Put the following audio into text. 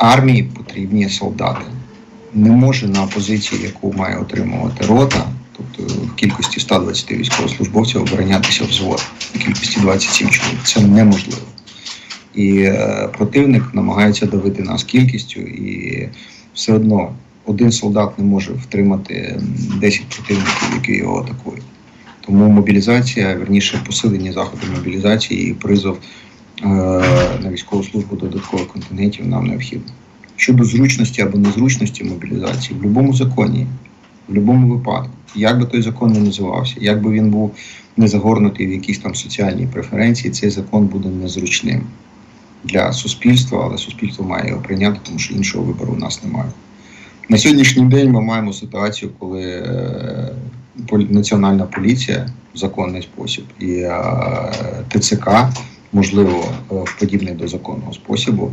армії потрібні солдати. Не може на позиції, яку має отримувати рота, тобто в кількості 120 військовослужбовців оборонятися взвод в кількості 27 чоловік. Це неможливо. І е, противник намагається давити нас кількістю, і все одно один солдат не може втримати 10 противників, які його атакують. Тому мобілізація, верніше посилення заходу мобілізації і призов е, військову службу додаткових контингентів нам необхідно. Щодо зручності або незручності мобілізації, в будь-якому законі, в будь-якому випадку, як би той закон не називався, як би він був не загорнутий в якісь там соціальні преференції, цей закон буде незручним для суспільства, але суспільство має його прийняти, тому що іншого вибору у нас немає. На сьогоднішній день ми маємо ситуацію, коли е, національна поліція в законний спосіб і е, ТЦК, можливо, е, в подібний до законного способу,